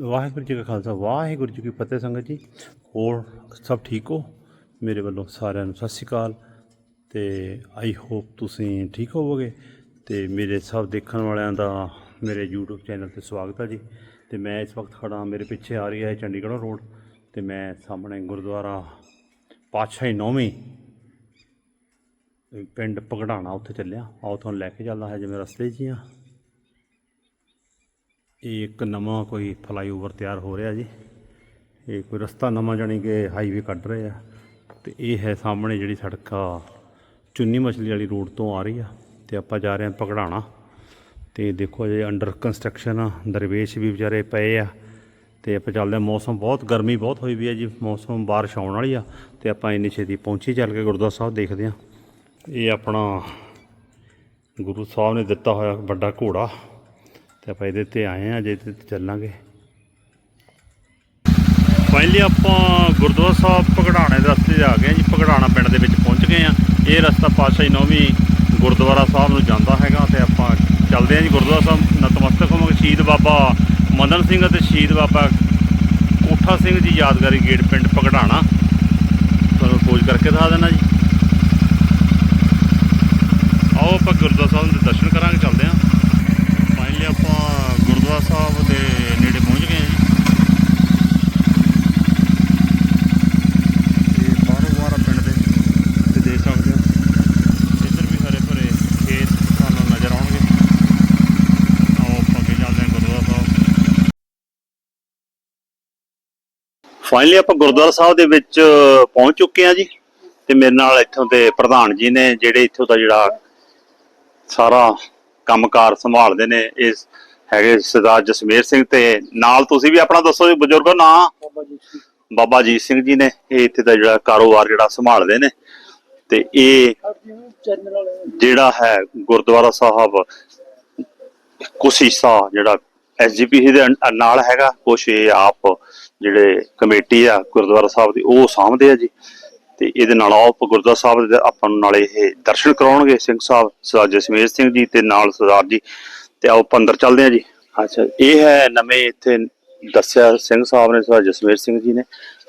ਵਾਹਿਗੁਰੂ ਜੀ ਕਾ ਖਾਲਸਾ, ਵਾਹਿਗੁਰੂ ਜੀ ਕੀ ਫਤਿਹ ਸੰਗਤ ਜੀ। ਹੋਰ ਸਭ ਠੀਕ ਹੋ? ਮੇਰੇ ਵੱਲੋਂ ਸਾਰਿਆਂ ਨੂੰ ਸਤਿ ਸ਼੍ਰੀ ਅਕਾਲ। ਤੇ ਆਈ ਹੋਪ ਤੁਸੀਂ ਠੀਕ ਹੋਵੋਗੇ। ਤੇ ਮੇਰੇ ਸਭ ਦੇਖਣ ਵਾਲਿਆਂ ਦਾ ਮੇਰੇ YouTube ਚੈਨਲ ਤੇ ਸਵਾਗਤ ਹੈ ਜੀ। ਤੇ ਮੈਂ ਇਸ ਵਕਤ ਖੜਾ ਮੇਰੇ ਪਿੱਛੇ ਆ ਰਹੀ ਹੈ ਚੰਡੀਗੜ੍ਹ ਰੋਡ। ਤੇ ਮੈਂ ਸਾਹਮਣੇ ਗੁਰਦੁਆਰਾ ਪਾਤਸ਼ਾਹੀ ਨੌਵੀਂ ਪਿੰਡ ਪਗੜਾਣਾ ਉੱਥੇ ਚੱਲਿਆ। ਆਓ ਤੁਹਾਨੂੰ ਲੈ ਕੇ ਚੱਲਦਾ ਹੈ ਜਿਵੇਂ ਰਸਤੇ 'ਚ ਹੀ ਆ। ਇਹ ਇੱਕ ਨਵਾਂ ਕੋਈ ਫਲਾਈਓਵਰ ਤਿਆਰ ਹੋ ਰਿਹਾ ਜੀ। ਇਹ ਕੋਈ ਰਸਤਾ ਨਵਾਂ ਜਾਣੀ ਕਿ ਹਾਈਵੇ ਕੱਢ ਰਹੇ ਆ। ਤੇ ਇਹ ਹੈ ਸਾਹਮਣੇ ਜਿਹੜੀ ਸੜਕ ਆ, ਚੁੰਨੀ ਮਛਲੀ ਵਾਲੀ ਰੋਡ ਤੋਂ ਆ ਰਹੀ ਆ। ਤੇ ਆਪਾਂ ਜਾ ਰਹੇ ਹਾਂ ਪਕੜਾਣਾ ਤੇ ਦੇਖੋ ਜੇ ਅੰਡਰ ਕੰਸਟਰਕਸ਼ਨ ਆ, ਦਰਵੇਸ਼ ਵੀ ਵਿਚਾਰੇ ਪਏ ਆ। ਤੇ ਆਪਾਂ ਚੱਲਦੇ ਹਾਂ, ਮੌਸਮ ਬਹੁਤ, ਗਰਮੀ ਬਹੁਤ ਹੋਈ ਵੀ ਹੈ ਜੀ। ਮੌਸਮ ਬਾਰਿਸ਼ ਆਉਣ ਵਾਲੀ ਆ। ਤੇ ਆਪਾਂ ਇੰਨੀ ਛੇਤੀ ਪਹੁੰਚੀ, ਚੱਲ ਕੇ ਗੁਰਦੁਆਰਾ ਸਾਹਿਬ ਦੇਖਦੇ ਹਾਂ। ਇਹ ਆਪਣਾ ਗੁਰੂ ਸਾਹਿਬ ਨੇ ਦਿੱਤਾ ਹੋਇਆ ਵੱਡਾ ਘੋੜਾ। ਤੇ ਆਪਾਂ ਇਹਦੇ ਤੇ ਆਏ ਆ ਜੇ ਤੇ ਚੱਲਾਂਗੇ। ਫਾਈਨਲੀ ਆਪਾਂ ਗੁਰਦੁਆਰਾ ਸਾਹਿਬ ਪਗੜਾਣੇ ਦੇ ਰਸਤੇ 'ਤੇ ਆ ਗਏ ਜੀ ਪਗੜਾਣਾ ਪਿੰਡ ਦੇ ਵਿੱਚ ਪਹੁੰਚ ਗਏ ਆ ਇਹ ਰਸਤਾ ਪਾਤਸ਼ਾਹੀ ਨੌਵੀਂ ਗੁਰਦੁਆਰਾ ਸਾਹਿਬ ਨੂੰ ਜਾਂਦਾ ਹੈਗਾ ਤੇ ਆਪਾਂ ਚੱਲਦੇ ਹਾਂ ਜੀ ਗੁਰਦੁਆਰਾ ਸਾਹਿਬ। ਨਤਮਸਤਕ ਹੋਵਾਂਗੇ ਸ਼ਹੀਦ ਬਾਬਾ ਮਦਨ ਸਿੰਘ ਅਤੇ ਸ਼ਹੀਦ ਬਾਬਾ ਕੋਠਾ ਸਿੰਘ ਜੀ ਯਾਦਗਾਰੀ ਗੇਟ ਪਿੰਡ ਪਗੜਾਣਾ ਤੁਹਾਨੂੰ ਖੋਜ ਕਰਕੇ ਦਿਖਾ ਦੇਣਾ ਜੀ। ਆਓ ਆਪਾਂ ਗੁਰਦੁਆਰਾ ਸਾਹਿਬ ਦੇ ਦਰਸ਼ਨ ਕਰਾਂਗੇ, ਚੱਲਦੇ ਹਾਂ। ਫਾਈਨਲੀ ਆਪਾਂ ਗੁਰਦੁਆਰਾ ਸਾਹਿਬ ਦੇ ਨੇੜੇ ਪਹੁੰਚ ਗਏ ਜੀ। ਇਹ ਬਾਹਰੋਂ ਬਾਹਰ ਪਿੰਡ ਦੇ ਤੇ ਦੇਖ ਸਕਦੇ ਹੋ। ਇੱਧਰ ਵੀ ਹਰੇ ਭਰੇ ਖੇਤ ਤੁਹਾਨੂੰ ਨਜ਼ਰ ਆਉਣਗੇ। ਆਓ ਆਪਾਂ ਅੱਗੇ ਚੱਲਦੇ ਹਾਂ ਗੁਰਦੁਆਰਾ ਸਾਹਿਬ। ਫਾਈਨਲੀ ਆਪਾਂ ਗੁਰਦੁਆਰਾ ਸਾਹਿਬ ਦੇ ਵਿੱਚ ਪਹੁੰਚ ਚੁੱਕੇ ਹਾਂ ਜੀ। ਤੇ ਮੇਰੇ ਨਾਲ ਇੱਥੋਂ ਦੇ ਪ੍ਰਧਾਨ ਜੀ ਨੇ, ਜਿਹੜੇ ਇੱਥੋਂ ਦਾ ਜਿਹੜਾ ਸਾਰਾ ਕੰਮਕਾਰ ਸੰਭਾਲਦੇ ਨੇ ਇਸ ਹੈਗੇ ਸਰਦਾਰ ਜਸਮੇਰ ਸਿੰਘ ਤੇ ਨਾਲ ਤੁਸੀਂ ਵੀ ਆਪਣਾ ਦੱਸੋ ਜੀ ਬਜ਼ੁਰਗੋ ਨਾਂ? ਬਾਬਾ ਜੀਤ ਸਿੰਘ। ਜੀ ਨੇ ਇਹ ਇੱਥੇ ਦਾ ਜਿਹੜਾ ਕਾਰੋਬਾਰ ਜਿਹੜਾ ਸੰਭਾਲਦੇ ਨੇ ਤੇ ਇਹ ਜਿਹੜਾ ਹੈ ਗੁਰਦੁਆਰਾ ਸਾਹਿਬ ਕੁਛ ਹਿੱਸਾ ਜਿਹੜਾ ਐਸਜੀਪੀਸੀ ਦੇ ਨਾਲ ਹੈਗਾ ਕੁਛ ਇਹ ਆਪ ਜਿਹੜੇ ਕਮੇਟੀ ਆ ਗੁਰਦੁਆਰਾ ਸਾਹਿਬ ਦੀ ਉਹ ਸਾਂਭਦੇ ਆ ਜੀ। ਤੇ ਇਹਦੇ ਨਾਲ ਆਪ ਗੁਰਦੁਆਰਾ ਸਾਹਿਬ ਦੇ ਆਪਾਂ ਨੂੰ ਨਾਲੇ ਇਹ ਦਰਸ਼ਨ ਕਰਾਉਣਗੇ ਸਿੰਘ ਸਾਹਿਬ ਸਰਦਾਰ ਜਸਮੇਰ ਸਿੰਘ ਜੀ ਤੇ ਨਾਲ ਸਰਦਾਰ ਜੀ। ਤੇ ਆਓ ਆਪਾਂ ਅੰਦਰ ਚੱਲਦੇ ਆ ਜੀ। ਅੱਛਾ ਇਹ ਹੈ ਨਵੇਂ ਇੱਥੇ ਦੱਸਿਆ ਸਿੰਘ ਸਾਹਿਬ ਨੇ ਸਰਦਾਰ ਜਸਮੇਰ ਸਿੰਘ ਜੀ ਨੇ।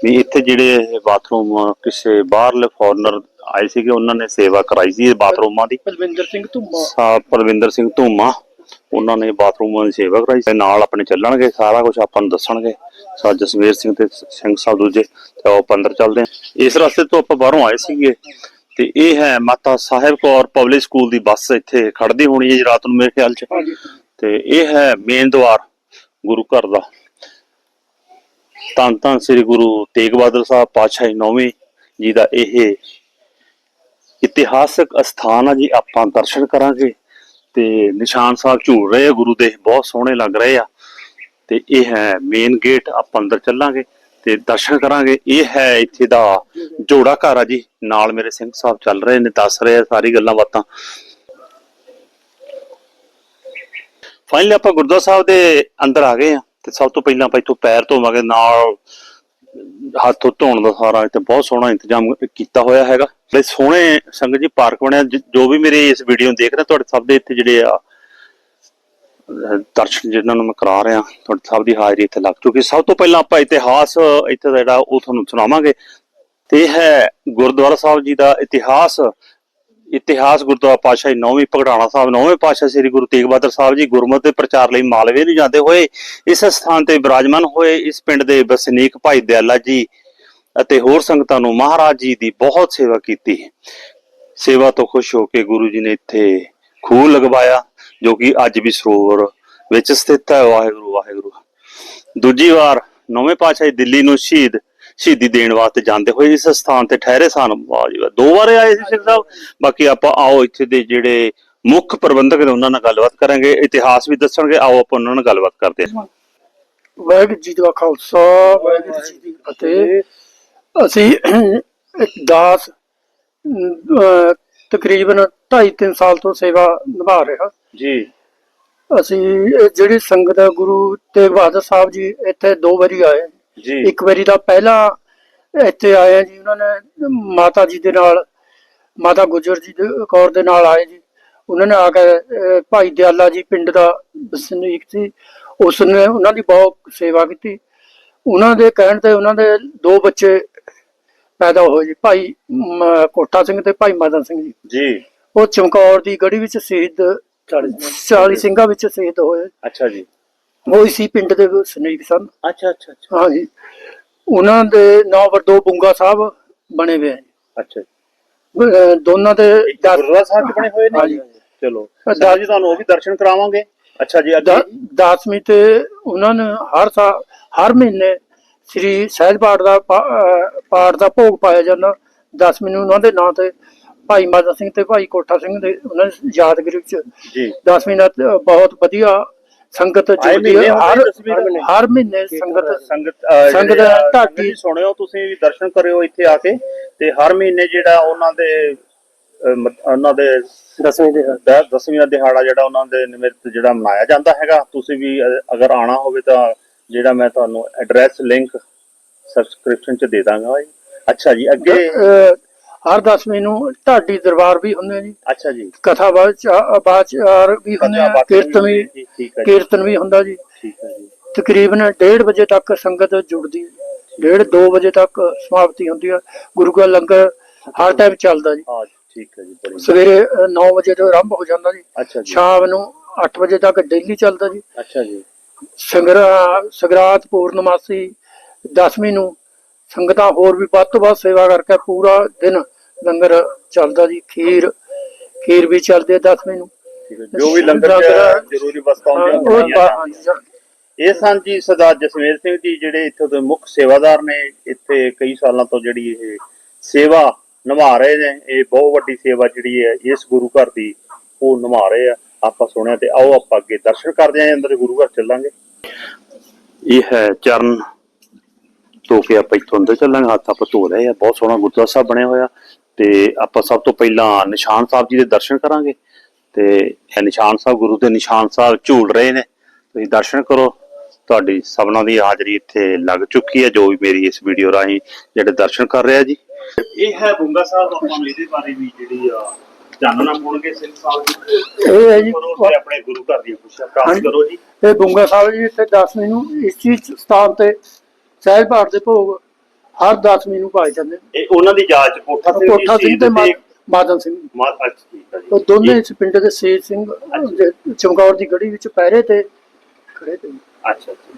ਵੀ ਇੱਥੇ ਜਿਹੜੇ ਬਾਥਰੂਮ ਕਿਸੇ ਬਾਹਰਲੇ ਫੋਰਨਰ ਆਏ ਸੀਗੇ ਉਹਨਾਂ ਨੇ ਸੇਵਾ ਕਰਾਈ ਸੀ ਇਹ ਬਾਥਰੂਮਾਂ ਦੀ। ਬਲਵਿੰਦਰ ਸਿੰਘ ਧੁੰਮਾ। ਸਾ ਪਰਵਿੰਦਰ ਸਿੰਘ ਧੂਮਾ ਉਹਨਾਂ ਨੇ ਬਾਥਰੂਮਾਂ ਦੀ ਸੇਵਾ ਕਰਾਈ ਤੇ ਨਾਲ ਆਪਣੇ ਚੱਲਣਗੇ ਸਾਰਾ ਕੁਝ ਆਪਾਂ ਨੂੰ ਦੱਸਣਗੇ। ਸਾ ਜਸਵੀਰ ਸਿੰਘ ਤੇ ਸਿੰਘ ਸਾਹਿਬ ਦੂਜੇ ਤੇ ਆਪਾਂ ਅੰਦਰ ਚੱਲਦੇ ਹਾਂ ਇਸ ਰਸਤੇ ਤੋਂ ਆਪਾਂ ਬਾਹਰੋਂ ਆਏ ਸੀਗੇ ਤੇ ਇਹ ਹੈ ਮਾਤਾ ਸਾਹਿਬ ਕੌਰ ਪਬਲਿਕ ਸਕੂਲ ਦੀ ਬੱਸ ਇੱਥੇ ਖੜਦੀ ਹੋਣੀ ਹੈ ਜੀ ਰਾਤ ਨੂੰ ਮੇਰੇ ਖਿਆਲ 'ਚ। ਤੇ ਇਹ ਹੈ ਮੇਨ ਦਵਾਰ ਗੁਰੂ ਘਰ ਦਾ। ਧੰਨ ਧੰਨ ਸ੍ਰੀ ਗੁਰੂ ਤੇਗ ਬਹਾਦਰ ਸਾਹਿਬ ਪਾਤਸ਼ਾਹੀ ਨੌਵੀਂ ਜੀ ਦਾ ਇਹ ਇਤਿਹਾਸਕ ਅਸਥਾਨ ਆ ਜੀ। ਆਪਾਂ ਦਰਸ਼ਨ ਕਰਾਂਗੇ ਤੇ ਨਿਸ਼ਾਨ ਸਾਹਿਬ ਝੂਲ ਰਹੇ ਆ ਗੁਰੂ ਦੇ ਬਹੁਤ ਸੋਹਣੇ ਲੱਗ ਰਹੇ ਆ। ਤੇ ਇਹ ਹੈ ਮੇਨ ਗੇਟ ਆਪਾਂ ਅੰਦਰ ਚੱਲਾਂਗੇ ਤੇ ਦਰਸ਼ਨ ਕਰਾਂਗੇ। ਇਹ ਹੈ ਇੱਥੇ ਦਾ ਜੋੜਾ ਘਰ ਆ ਜੀ। ਨਾਲ ਮੇਰੇ ਸਿੰਘ ਸਾਹਿਬ ਚੱਲ ਰਹੇ ਨੇ, ਦੱਸ ਰਹੇ ਆ ਸਾਰੀ ਗੱਲਾਂ ਬਾਤਾਂ। ਫਾਈਨਲੀ ਆਪਾਂ ਗੁਰਦੁਆਰਾ ਸਾਹਿਬ ਦੇ ਅੰਦਰ ਆ ਗਏ ਆ ਤੇ ਸਭ ਤੋਂ ਪਹਿਲਾਂ ਆਪਾਂ ਇੱਥੋਂ ਪੈਰ ਧੋਵਾਂਗੇ। ਨਾਲ ਹੱਥ ਧੋਣ ਦਾ ਸਾਰਾ ਇੱਥੇ ਬਹੁਤ ਸੋਹਣਾ ਇੰਤਜ਼ਾਮ ਕੀਤਾ ਹੋਇਆ ਹੈਗਾ। ਬੜੇ ਸੋਹਣੇ ਸੰਗਤ ਜੀ ਪਾਰਕ ਬਣਿਆ। ਜੋ ਵੀ ਮੇਰੇ ਇਸ ਵੀਡੀਓ ਨੂੰ ਦੇਖ ਰਹੇ ਤੁਹਾਡੇ ਸਭ ਦੇ ਇੱਥੇ ਜਿਹੜੇ ਆ ਦਰਸ਼ਨ ਜਿਹਨਾਂ ਨੂੰ ਮੈਂ ਕਰਾ ਰਿਹਾ, ਤੁਹਾਡੇ ਸਭ ਦੀ ਹਾਜ਼ਰੀ ਇੱਥੇ ਲੱਗ ਚੁੱਕੀ। ਸਭ ਤੋਂ ਪਹਿਲਾਂ ਆਪਾਂ ਇਤਿਹਾਸ, ਇੱਥੇ ਦਾ ਜਿਹੜਾ ਉਹ ਤੁਹਾਨੂੰ ਸੁਣਾਵਾਂਗੇ। ਤੇ ਹੈ ਗੁਰਦੁਆਰਾ ਸਾਹਿਬ ਜੀ ਦਾ ਇਤਿਹਾਸ। ਇਤਿਹਾਸ ਗੁਰਦੁਆਰਾ ਪਾਤਸ਼ਾਹੀ ਨੌਵੀਂ ਪਗੜਾਣਾ ਸਾਹਿਬ ਨੌਵੇਂ ਪਾਤਸ਼ਾਹ ਸ੍ਰੀ ਗੁਰੂ ਤੇਗ ਬਹਾਦਰ ਸਾਹਿਬ ਜੀ ਗੁਰਮਤਿ ਦੇ ਪ੍ਰਚਾਰ ਲਈ ਮਾਲਵੇ ਨੂੰ ਜਾਂਦੇ ਹੋਏ, ਇਸ ਸਥਾਨ ਤੇ ਬਿਰਾਜਮਾਨ ਹੋਏ, ਇਸ ਪਿੰਡ ਦੇ ਵਸਨੀਕ ਭਾਈ ਦਿਆਲਾ ਜੀ ਅਤੇ ਹੋਰ ਸੰਗਤਾਂ ਨੂੰ ਮਹਾਰਾਜ ਜੀ ਦੀ ਬਹੁਤ ਸੇਵਾ ਕੀਤੀ। ਸੇਵਾ ਤੋਂ ਖੁਸ਼ ਹੋ ਕੇ ਗੁਰੂ ਜੀ ਨੇ ਇੱਥੇ ਖੂਹ ਲਗਵਾਇਆ। ਜੋ ਕਿ ਅੱਜ ਵੀ ਸਰੋਵਰ ਵਿੱਚ ਸਥਿਤ ਹੈ। ਵਾਹਿਗੁਰੂ ਵਾਹਿਗੁਰੂ। ਦੂਜੀ ਵਾਰ ਨੌਵੇਂ ਪਾਤਸ਼ਾਹ ਜੀ ਦਿੱਲੀ ਨੂੰ ਸ਼ਹੀਦ ਸ਼ਹੀਦੀ ਦੇਣ ਵਾਸਤੇ ਜਾਂਦੇ ਹੋਏ ਇਸ ਸਥਾਨ ਤੇ ਠਹਿਰੇ ਸਨ। ਵਾਹ ਦੋ ਵਾਰ ਆਏ ਸੀ ਸਿੰਘ ਸਾਹਿਬ। ਬਾਕੀ ਆਪਾਂ ਆਓ ਇੱਥੇ ਦੇ ਜਿਹੜੇ ਮੁੱਖ ਪ੍ਰਬੰਧਕ ਨੇ ਉਹਨਾਂ ਨਾਲ ਗੱਲਬਾਤ ਕਰਾਂਗੇ। ਇਤਿਹਾਸ ਵੀ ਦੱਸਣਗੇ। ਆਓ ਆਪਾਂ ਉਹਨਾਂ ਨਾਲ ਗੱਲਬਾਤ ਕਰਦੇ ਹਾਂ। ਵਾਹਿਗੁਰੂ ਜੀ ਦਾ ਖਾਲਸਾ। ਵਾਹਿਗੁਰੂ ਜੀ ਦੀ ਫਤਿਹ। ਅਸੀਂ ਇੱਕ ਦਾਸ ਤਕਰੀਬਨ 2.5 ਸਾਲ ਤੋਂ ਸੇਵਾ ਨਿਭਾ ਰਿਹਾ ਜੀ। ਅਸੀਂ ਇਹ ਜਿਹੜੀ ਸੰਗਤ ਹੈ, ਗੁਰੂ ਤੇਗ ਬਹਾਦਰ ਸਾਹਿਬ ਜੀ ਇੱਥੇ ਦੋ ਵਾਰੀ ਆਏ। ਜੀ। ਇੱਕ ਵਾਰੀ ਦਾ ਪਹਿਲਾਂ ਇੱਥੇ ਆਏ ਆ ਜੀ ਉਹਨਾਂ ਨੇ ਮਾਤਾ ਜੀ ਦੇ ਨਾਲ ਮਾਤਾ ਗੁਜਰ ਜੀ ਦੇ ਕੌਰ ਦੇ ਨਾਲ ਆਏ ਜੀ। ਉਹਨਾਂ ਨੇ ਆ ਕੇ ਭਾਈ ਦਿਆਲਾ ਜੀ ਪਿੰਡ ਦਾ ਵਸਨੀਕ ਸੀ। ਉਸ ਨੇ ਉਹਨਾਂ ਦੀ ਬਹੁਤ ਸੇਵਾ ਕੀਤੀ। ਉਹਨਾਂ ਦੇ ਕਹਿਣ ਤੇ ਉਹਨਾਂ ਦੇ ਦੋ ਬੱਚੇ ਪੈਦਾ ਹੋਏ ਜੀ ਭਾਈ ਕੋਠਾ ਸਿੰਘ ਤੇ ਭਾਈ ਮਦਨ ਸਿੰਘ ਜੀ। ਜੀ। ਉਹ ਚਮਕੌਰ ਦੀ ਗੜੀ ਵਿੱਚ ਸ਼ਹੀਦ 40 ਸਿੰਘਾਂ। ਵਿੱਚ ਸ਼ਹੀਦ ਹੋਏ। ਅੱਛਾ ਜੀ। ਉਹ ਇਸੀ ਪਿੰਡ ਦੇ ਸਨੇਕ ਸਨ ਅੱਛਾ ਅੱਛਾ ਅੱਛਾ। ਹਾਂਜੀ। ਉਹਨਾਂ ਦੇ ਨਾਂ ਵਰਦੋ ਬੁੰਗਾ ਸਾਹਿਬ ਬਣੇ ਹੋਏ ਆ ਜੀ। ਅੱਛਾ ਅਹ ਦੋਨਾਂ ਦੇ ਦਸ- ਗੁਰਦੁਆਰਾ ਸਾਹਿਬ ਚ ਬਣੇ ਹੋਏ ਨੇ ਹਾਂਜੀ। ਚਲੋ। ਦਸ- ਸੰਗਤ ਜੀ ਤੁਹਾਨੂੰ ਉਹ ਵੀ ਦਰਸ਼ਨ ਕਰਾਵਾਂਗੇ। ਅੱਛਾ ਜੀ ਅੱਗੇ ਦ- ਦਸਵੀਂ ਤੇ ਉਹਨਾਂ ਨੇ ਹਰ ਸਾਲ ਹਰ ਮਹੀਨੇ ਸ੍ਰੀ ਸਹਿਜ ਪਾਠ ਦਾ ਪਾਠ ਦਾ ਭੋਗ ਪਾਇਆ ਜਾਂਦਾ। ਦਸਵੀਂ ਨੂੰ ਉਹਨਾਂ ਦੇ ਨਾਂ ਤੇ ਭਾਈ ਮਾਤਾ ਸਿੰਘ ਤੇ ਭਾਈ ਕੋਠਾ ਸਿੰਘ ਦੇ ਉਹਨਾਂ ਦੀ ਯਾਦਗਾਰੀ ਵਿੱਚ ਜੀ। ਦਸਵੀਂ ਦਾ ਤੇ ਬਹੁਤ ਵਧੀਆ ਸੰਗਤ ਜੁੜਦੀ ਹੈ ਹਰ? ਹਰ ਮਹੀਨੇ ਸੰਗਤ ਸੰਗਤ ਸੰਗਤ ਢਾਡੀ- ਸੁਣਿਓ ਤੁਸੀਂ ਵੀ ਦਰਸ਼ਨ ਕਰਿਓ ਇੱਥੇ ਆ ਕੇ ਤੇ ਹਰ ਮਹੀਨੇ ਜਿਹੜਾ ਉਹਨਾਂ ਦੇ ਉਹਨਾਂ ਦੇ ਦਸਵੀਂ ਦੇ ਦ- ਦਸਵੀਂ ਦਾ ਦਿਹਾੜਾ ਜਿਹੜਾ ਉਹਨਾਂ ਦੇ ਨਿਮਿਤ ਜਿਹੜਾ ਮਨਾਇਆ ਜਾਂਦਾ ਹੈਗਾ ਤੁਸੀਂ ਵੀ ਅਗਰ ਆਣਾ ਹੋਵੇ ਤਾਂ ਜਿਹੜਾ ਮੈਂ ਤੁਹਾਨੂੰ ਐਡਰੈਸ ਲਿੰਕ ਸਬਸਕ੍ਰਿਪਸ਼ਨ ਚ ਦੇ ਦਾਂਗਾ ਜੀ ਅੱਛਾ ਜੀ ਅੱਗੇ ਹਰ ਦਸਵੀਂ ਨੂੰ ਢਾਡੀ ਦਰਬਾਰ ਵੀ ਹੁੰਦੇ ਜੀ ਅੱਛਾ ਜੀ। ਕਥਾ ਬਾਚਾ- ਬਾਚਾਰ ਵੀ ਹੁੰਦੇ ਆ ਕੀਰਤਨ ਵੀ ਕੀਰਤਨ ਵੀ ਹੁੰਦਾ ਜੀ। ਠੀਕ ਹੈ ਜੀ। ਤਕਰੀਬਨ 1:30 ਵਜੇ ਤੱਕ ਸੰਗਤ ਜੁੜਦੀ ਹੈ। 1:30 2 ਵਜੇ ਤੱਕ ਸਮਾਪਤੀ ਹੁੰਦੀ ਹੈ। ਗੁਰੂ ਕਾ ਲੰਗਰ ਹਰ ਟਾਈਮ ਚੱਲਦਾ ਜੀ। ਹਾਂ ਠੀਕ ਹੈ ਜੀ ਸਵੇਰੇ 9 ਵਜੇ ਤੋਂ ਆਰੰਭ ਹੋ ਜਾਂਦਾ ਜੀ। ਸ਼ਾਮ ਨੂੰ 8 ਵਜੇ ਤੱਕ ਡੇਲੀ ਚੱਲਦਾ ਜੀ। ਅੱਛਾ ਜੀ। ਸੰਗਰਾ ਸਗਰਾਤ ਪੂਰਨਮਾਸੀ 10ਵੀਂ ਨੂੰ ਸੰਗਤਾਂ ਹੋਰ ਵੀ ਵੱਧ ਤੋਂ ਵੱਧ ਸੇਵਾ ਕਰਕੇ ਪੂਰਾ ਦਿਨ ਲੰਗਰ ਚੱਲਦਾ ਜੀ ਖੀਰ ਖੀਰ ਵੀ ਚੱਲਦੀ ਹੈ 10ਵੀਂ ਨੂੰ ਜੋ ਵੀ ਲੰਗਰ ਜ਼ਰੂਰੀ ਵਸਤਾਂ ਹੁੰਦੀਆਂ ਇਹ ਸਨ ਜੀ ਸਰਦਾਰ ਜਸਮੇਰ ਸਿੰਘ ਜੀ ਜਿਹੜੇ ਇੱਥੇ ਦੇ ਮੁੱਖ ਸੇਵਾਦਾਰ ਨੇ। ਇੱਥੇ ਕਈ ਸਾਲਾਂ ਤੋਂ ਜਿਹੜੀ ਇਹ ਸੇਵਾ ਨਿਭਾ ਰਹੇ ਨੇ। ਇਹ ਬਹੁਤ ਵੱਡੀ ਸੇਵਾ ਜਿਹੜੀ ਹੈ ਇਸ ਗੁਰੂ ਘਰ ਦੀ ਉਹ ਨਿਭਾ ਰਹੇ ਆ। ਆਪਾਂ ਸੁਣਿਆ ਤੇ ਆਓ ਆਪਾਂ ਅੱਗੇ ਦਰਸ਼ਨ ਕਰਦੇ ਆਂ ਅੰਦਰ ਗੁਰੂ ਘਰ ਚੱਲਾਂਗੇ। ਇਹ ਹੈ ਚਰਨ। ਧੋ ਕੇ ਆਪਾਂ ਇੱਥੋਂ ਅੰਦਰ ਚੱਲਾਂਗੇ ਹੱਥ ਆਪਾਂ ਧੋ ਰਹੇ ਆ। ਬਹੁਤ ਸੋਹਣਾ ਗੁਰਦੁਆਰਾ ਸਾਹਿਬ ਬਣਿਆ ਹੋਇਆ। ਤੇ ਆਪਾਂ ਸਭ ਤੋਂ ਪਹਿਲਾਂ ਨਿਸ਼ਾਨ ਸਾਹਿਬ ਜੀ ਦੇ ਦਰਸ਼ਨ ਕਰਾਂਗੇ ਤੇ ਇਹ ਨਿਸ਼ਾਨ ਸਾਹਿਬ ਗੁਰੂ ਦੇ ਨਿਸ਼ਾਨ ਸਾਹਿਬ ਝੂਲ ਰਹੇ ਨੇ। ਤੁਸੀਂ ਦਰਸ਼ਨ ਕਰੋ। ਤੁਹਾਡੀ ਸਭਨਾਂ ਦੀ ਹਾਜ਼ਰੀ ਇੱਥੇ ਲੱਗ ਚੁੱਕੀ ਹੈ ਜੋ ਵੀ ਮੇਰੀ ਇਸ ਵੀਡੀਓ ਰਾਹੀਂ ਜਿਹੜੇ ਦਰਸ਼ਨ ਕਰ ਰਿਹਾ ਜੀ। ਇਹ ਹੈ ਬੁੰਗਾ ਸਾਹਿਬ ਆਪਾਂ ਨੂੰ ਇਹਦੇ ਬਾਰੇ ਵੀ ਜਿਹੜੀ ਆ ਜਾਣਨਾ ਪਾਉਣਗੇ ਸਿੰਘ ਸਾਹਿਬ ਜੀ ਇਹ ਹੈ ਜੀ ਆਪਣੇ ਗੁਰੂ ਘਰ ਦੀਆਂ ਖੁਸ਼ੀਆਂ ਪ੍ਰਾਪਤ। ਕਰੋ ਜੀ। ਇਹ ਬੁੰਗਾ ਸਾਹਿਬ ਜੀ ਇੱਥੇ 10ਵੀਂ ਨੂੰ ਇਸ ਚੀਜ਼ ਸਥਾਨ ਤੇ ਸਹਿਜ ਪਾਠ ਦੇ ਭੋਗ ਹਰ 10ਵੀਂ ਨੂੰ ਪਾਏ ਜਾਂਦੇ ਨੇ। ਇਹ ਉਹਨਾਂ ਦੀ ਯਾਦ ਚ ਕੋਠਾ ਸਿੰਘ ਕੋਠਾ ਸਿੰਘ ਤੇ ਮਾਦਨ ਸਿੰਘ। ਮਾ ਅੱਛਾ ਠੀਕ ਹੈ ਜੀ। ਉਹ ਦੋਨੇ ਇਸ ਪਿੰਡ ਦੇ ਸੇਜ ਸਿੰਘ ਦੇ ਚਮਕੌਰ ਦੀ ਗੜੀ ਵਿੱਚ ਪਹਿਰੇ ਤੇ ਖੜੇ ਤੇ। ਅੱਛਾ ਅੱਛਾ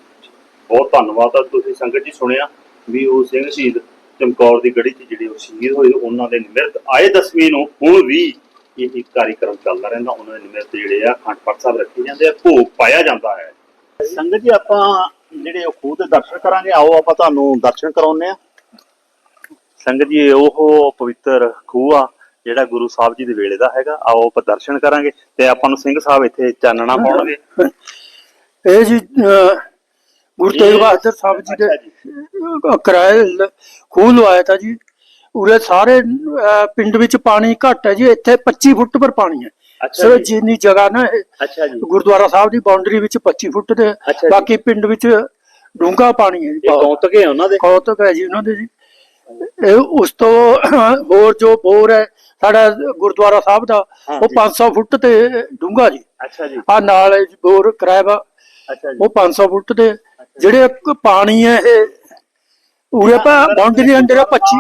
ਬਹੁਤ ਧੰਨਵਾਦ ਆ ਤੁਸੀਂ ਸੰਗਤ ਜੀ ਸੁਣਿਆ ਵੀ ਉਹ ਸਿੰਘ ਸ਼ਹੀਦ ਚਮਕੌਰ ਦੀ ਗੜੀ 'ਚ ਜਿਹੜੇ ਉਹ ਸ਼ਹੀਦ ਹੋਏ ਉਹਨਾਂ ਦੇ ਨਿਮਰਤ ਆਏ ਦਸਵੀਂ ਨੂੰ ਹੁਣ ਵੀ ਇਹ ਕਾਰਿਕਰਮ ਚੱਲਦਾ ਰਹਿੰਦਾ ਉਹਨਾਂ ਦੇ ਨਿਮਰਤ ਜਿਹੜੇ ਆ ਅਖੰਡ ਪਾਠ ਸਾਹਿਬ ਰੱਖੇ ਜਾਂਦੇ ਆ ਭੋਗ ਪਾਇਆ ਜਾਂਦਾ ਹੈ। ਸੰਗਤ ਜੀ ਆਪਾਂ ਜਿਹੜੇ ਉਹ ਖੂਹ ਦੇ ਦਰਸ਼ਨ ਕਰਾਂਗੇ ਆਓ ਆਪਾਂ ਤੁਹਾਨੂੰ ਦਰਸ਼ਨ ਕਰਾਉਂਦੇ ਆ ਸੰਗਤ ਜੀ ਉਹ ਪਵਿੱਤਰ ਖੂਹ ਆ ਜਿਹੜਾ ਗੁਰੂ ਸਾਹਿਬ ਜੀ ਦੇ ਵੇਲੇ ਦਾ ਹੈਗਾ ਆਓ ਆਪਾਂ ਦਰਸ਼ਨ ਕਰਾਂਗੇ ਤੇ ਆਪਾਂ ਨੂੰ ਸਿੰਘ ਸਾਹਿਬ ਇੱਥੇ ਚਾਨਣਾ ਪਾਉਣਗੇ। ਇਹ ਜੀ ਗੁਰੂ ਤੇਗ ਬਹਾਦਰ ਸਾਹਿਬ ਜੀ ਦੇ ਕਿਰਾਏ ਖੂਹ ਲਵਾਇਆ ਤਾਂ ਜੀ। ਉਰੇ ਸਾਰੇ ਪਿੰਡ ਵਿੱਚ ਪਾਣੀ ਘੱਟ ਹੈ ਜੀ ਇੱਥੇ 25 ਫੁੱਟ ਪਰ ਪਾਣੀ ਹੈ। ਅੱਛਾ ਸੋ ਜੀ। ਜਿੰਨੀ ਜਗ੍ਹਾ ਨਾ ਅੱਛਾ ਜੀ। ਗੁਰਦੁਆਰਾ ਸਾਹਿਬ ਦੀ ਬਾਉਂਡਰੀ ਵਿੱਚ 25 ਫੁੱਟ ਤੇ। ਬਾਕੀ ਪਿੰਡ ਵਿੱਚ ਡੂੰਘਾ ਪਾਣੀ ਹੈ ਜੀ। ਕੌਤਕ ਹੈ ਉਹਨਾਂ ਦੇ? ਕੌਤਕ ਹੈ ਜੀ ਉਹਨਾਂ ਦੇ ਜੀ। ਇਹ ਉਸ ਤੋਂ ਹੋਰ ਜੋ ਬੋਰ ਹੈ ਸਾਡਾ ਗੁਰਦੁਆਰਾ ਸਾਹਿਬ ਦਾ ਉਹ ਜੀ। 500 ਫੁੱਟ ਤੇ ਡੂੰਘਾ ਜੀ। ਅੱਛਾ ਜੀ। ਆ ਨਾਲ ਬੋਰ ਕਿਰਾਇਆ ਅੱਛਾ ਜੀ। ਉਹ 500 ਫੁੱਟ ਦੇ ਜਿਹੜੇ ਪਾਣੀ ਹੈ ਇਹ ਉਰੇ ਪਾ ਬਾਉਂਡਰੀ ਦੇ ਅੰਦਰ ਹੈ 25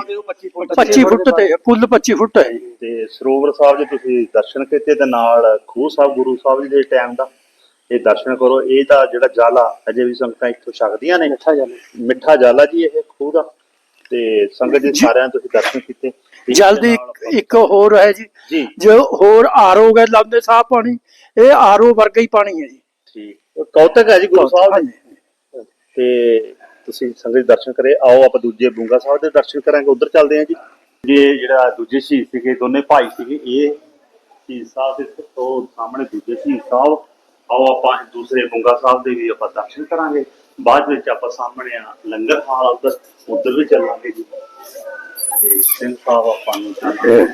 25 ਫੁੱਟ ਤੇ ਕੁੱਲ 25 ਫੁੱਟ ਹੈ। ਤੇ ਸਰੋਵਰ ਸਾਹਿਬ ਜੇ ਤੁਸੀਂ ਦਰਸ਼ਨ ਕੀਤੇ ਤੇ ਨਾਲ ਖੂਹ ਸਾਹਿਬ ਗੁਰੂ ਸਾਹਿਬ ਜੀ ਦੇ ਟਾਈਮ ਦਾ। ਇਹ ਦਰਸ਼ਨ ਕਰੋ ਇਹ ਤਾਂ ਜਿਹੜਾ ਜਲ ਅਜੇ ਵੀ ਸੰਗਤਾਂ ਇੱਥੋਂ ਛਕਦੀਆਂ ਨੇ। ਮਿੱਠਾ ਜਲ। ਆ ਜੀ ਇਹ ਖੂਹ ਦਾ। ਤੇ ਸੰਗਤ ਜੀ। ਸਾਰਿਆਂ ਤੁਸੀਂ ਦਰਸ਼ਨ ਕੀਤੇ ਜਲਦੀ ਇੱਕ- ਹੋਰ ਹੈ ਜੀ। ਜੀ। ਜੋ ਹੋਰ ਆਰਓ ਗਏ ਲਾਉਂਦੇ ਸਾਫ਼ ਪਾਣੀ ਇਹ ਆਰਓ ਵਰਗਾ ਹੀ ਪਾਣੀ ਹੈ ਜੀ। ਠੀਕ। ਕੌਤਕ ਹੈ ਜੀ ਗੁਰੂ ਸਾਹਿਬ। ਤੇ ਤੁਸੀਂ ਸੰਗਤ ਦੇ ਦਰਸ਼ਨ ਕਰੇ। ਆਓ ਆਪਾਂ ਦੂਜੇ ਬੁੰਗਾ ਸਾਹਿਬ ਦੇ ਦਰਸ਼ਨ ਕਰਾਂਗੇ। ਉਧਰ ਚੱਲਦੇ ਹਾਂ ਜੀ। ਇਹ ਜਿਹੜਾ ਦੂਜੇ ਸ਼ਹੀਦ ਸੀਗੇ ਦੋਨੇ ਭਾਈ ਸੀਗੇ ਇਹ ਸ਼ਹੀਦ ਸਾਹਿਬ ਦੇ ਤੋਂ ਸਾਹਮਣੇ ਦੂਜੇ ਸ਼ਹੀਦ ਸਾਹਿਬ। ਆਓ ਆਪਾਂ ਦੂਸਰੇ ਬੁੰਗਾ ਸਾਹਿਬ ਦੇ ਵੀ ਆਪਾਂ ਦਰਸ਼ਨ ਕਰਾਂਗੇ। ਬਾਅਦ ਵਿੱਚ ਆਪਾਂ ਸਾਹਮਣੇ ਆ ਲੰਗਰ ਹਾਲ ਉਧਰ ਉਧਰ ਵੀ ਚੱਲਾਂਗੇ ਜੀ। ਤੇ ਸਿੰਘ ਸਾਹਿਬ ਆਪਾਂ ਨੂੰ